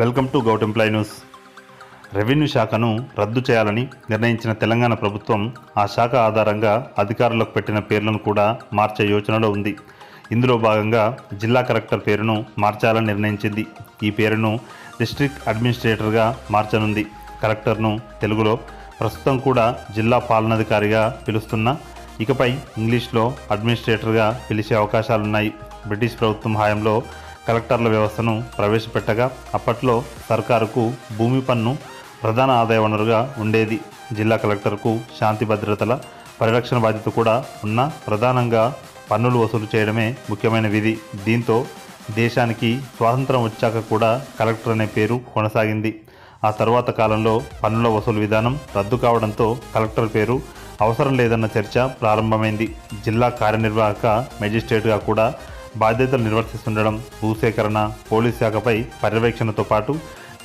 Welcome to govt employ news. Revenue శాఖను రద్దు చేయాలని నిర్ణయించిన తెలంగాణ ప్రభుత్వం ఆ శాఖ ఆధారంగా అధికారులకు పెట్టిన పేర్లను కూడా మార్చే యోచనలో ఉంది. ఇందులో భాగంగా జిల్లా కలెక్టర్ పేరును మార్చాలని నిర్ణయించింది. ఈ పేరును డిస్ట్రిక్ట్ అడ్మినిస్ట్రేటర్గా మార్చనుంది. కలెక్టర్ను తెలుగులో ప్రస్తుతం కూడా జిల్లా పాలనాధికారిగా పిలుస్తున్న ఇకపై ఇంగ్లీష్లో అడ్మినిస్ట్రేటర్గా పిలిచే అవకాశాలున్నాయి. బ్రిటిష్ ప్రభుత్వం హయాంలో కలెక్టర్ల వ్యవస్థను ప్రవేశపెట్టగా అప్పట్లో సర్కారుకు భూమి పన్ను ప్రధాన ఆదాయ వనరుగా ఉండేది. జిల్లా కలెక్టర్కు శాంతి భద్రతల పరిరక్షణ బాధ్యత కూడా ఉన్న ప్రధానంగా పన్నులు వసూలు చేయడమే ముఖ్యమైన విధి. దీంతో దేశానికి స్వాతంత్రం వచ్చాక కూడా కలెక్టర్ అనే పేరు కొనసాగింది. ఆ తరువాత కాలంలో పన్నుల వసూలు విధానం రద్దు కావడంతో కలెక్టర్ పేరు అవసరం లేదన్న చర్చ ప్రారంభమైంది. జిల్లా కార్యనిర్వాహక మెజిస్ట్రేట్గా కూడా బాధ్యతలు నిర్వర్తిస్తుండడం భూసేకరణ పోలీస్ శాఖపై పర్యవేక్షణతో పాటు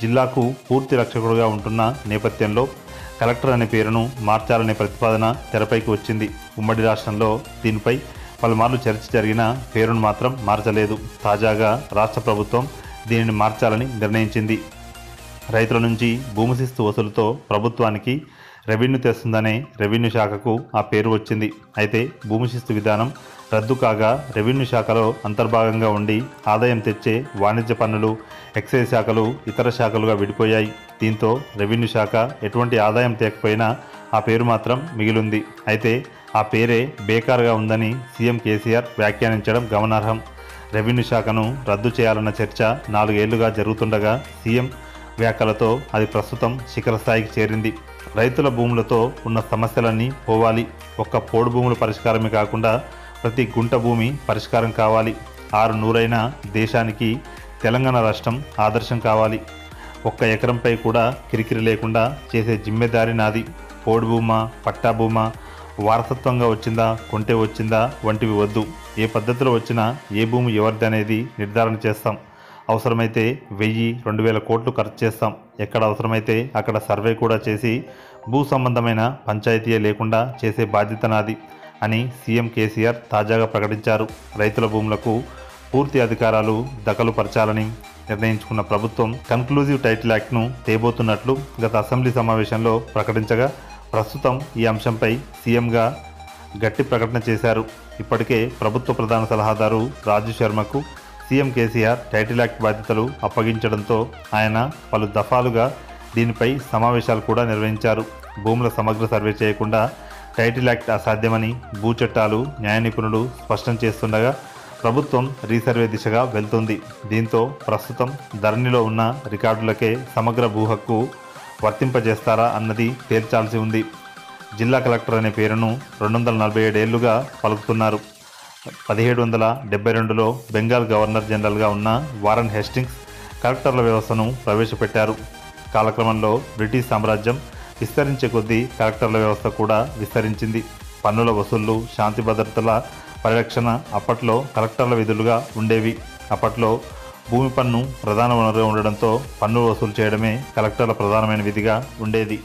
జిల్లాకు పూర్తి రక్షకుడుగా ఉంటున్న నేపథ్యంలో కలెక్టర్ అనే పేరును మార్చాలనే ప్రతిపాదన తెరపైకి వచ్చింది. ఉమ్మడి రాష్ట్రంలో దీనిపై పలుమార్లు చర్చ జరిగిన పేరును మాత్రం మార్చలేదు. తాజాగా రాష్ట్ర ప్రభుత్వం దీనిని మార్చాలని నిర్ణయించింది. రైతుల నుంచి భూమి శిస్తు వసూలుతో ప్రభుత్వానికి రెవెన్యూ తెస్తుందనే రెవెన్యూ శాఖకు ఆ పేరు వచ్చింది. అయితే భూమి శిస్తు విధానం రద్దు కాగా రెవెన్యూ శాఖలో అంతర్భాగంగా ఉండి ఆదాయం తెచ్చే వాణిజ్య పన్నులు ఎక్సైజ్ శాఖలు ఇతర శాఖలుగా విడిపోయాయి. దీంతో రెవెన్యూ శాఖ ఎటువంటి ఆదాయం తేకపోయినా ఆ పేరు మాత్రం మిగిలింది. అయితే ఆ పేరే బేకార్గా ఉందని సీఎం కేసీఆర్ వ్యాఖ్యానించడం గమనార్హం. రెవెన్యూ శాఖను రద్దు చేయాలన్న చర్చ నాలుగేళ్ళుగా జరుగుతుండగా సీఎం వ్యాఖ్యలతో అది ప్రస్తుతం శిఖర స్థాయికి చేరింది. రైతుల భూములతో ఉన్న సమస్యలన్నీ పోవాలి. ఒక్క పోడు భూముల పరిష్కారమే కాకుండా ప్రతి గుంట భూమి పరిష్కారం కావాలి. ఆరు నూరైన దేశానికి తెలంగాణ రాష్ట్రం ఆదర్శం కావాలి. ఒక్క ఎకరంపై కూడా కిరికిరి లేకుండా చేసే జిమ్మెదారి నాది. పోడు భూమా పట్టా భూమా వారసత్వంగా వచ్చిందా కొంటే వచ్చిందా వంటివి వద్దు. ఏ పద్ధతిలో వచ్చినా ఏ భూమి ఎవరిది అనేది నిర్ధారణ చేస్తాం. అవసరమైతే వెయ్యి రెండు వేల కోట్లు ఖర్చు చేస్తాం. ఎక్కడ అవసరమైతే అక్కడ సర్వే కూడా చేసి భూ సంబంధమైన పంచాయతీయే లేకుండా చేసే బాధ్యత నాది. అని సీఎం కేసీఆర్ తాజాగా ప్రకటించారు. రైతుల భూములకు పూర్తి అధికారాలు దఖలుపరచాలని నిర్ణయించుకున్న ప్రభుత్వం కన్క్లూజివ్ టైటిల్ యాక్ట్ను తేబోతున్నట్లు గత అసెంబ్లీ సమావేశంలో ప్రకటించగా ప్రస్తుతం ఈ అంశంపై సీఎంగా గట్టి ప్రకటన చేశారు. ఇప్పటికే ప్రభుత్వ ప్రధాన సలహాదారు రాజు శర్మకు సీఎం కేసీఆర్ టైటిల్ యాక్ట్ బాధ్యతలు అప్పగించడంతో ఆయన పలు దఫాలుగా దీనిపై సమావేశాలు కూడా నిర్వహించారు. భూముల సమగ్ర సర్వే చేయకుండా టైటిల్ యాక్ట్ అసాధ్యమని భూ చట్టాలు న్యాయ నిపుణులు స్పష్టం చేస్తుండగా ప్రభుత్వం రీసర్వే దిశగా వెళ్తుంది. దీంతో ప్రస్తుతం ధరణిలో ఉన్న రికార్డులకే సమగ్ర భూ హక్కు వర్తింపజేస్తారా అన్నది తేల్చాల్సి ఉంది. జిల్లా కలెక్టర్ అనే పేరును రెండు వందల నలభై ఏడేళ్ళుగా పలుకుతున్నారు. పదిహేడు వందల డెబ్బై రెండులో బెంగాల్ గవర్నర్ జనరల్గా ఉన్న వారన్ హెస్టింగ్స్ కలెక్టర్ల వ్యవస్థను ప్రవేశపెట్టారు. కాలక్రమంలో బ్రిటిష్ సామ్రాజ్యం విస్తరించే కొద్దీ కలెక్టర్ల వ్యవస్థ కూడా విస్తరించింది. పన్నుల వసూళ్ళు శాంతి భద్రతల పరిరక్షణ అప్పట్లో కలెక్టర్ల విధులుగా ఉండేవి. అప్పట్లో భూమి పన్ను ప్రధాన వనరుగా ఉండడంతో పన్నులు వసూలు చేయడమే కలెక్టర్ల ప్రధానమైన విధిగా ఉండేది.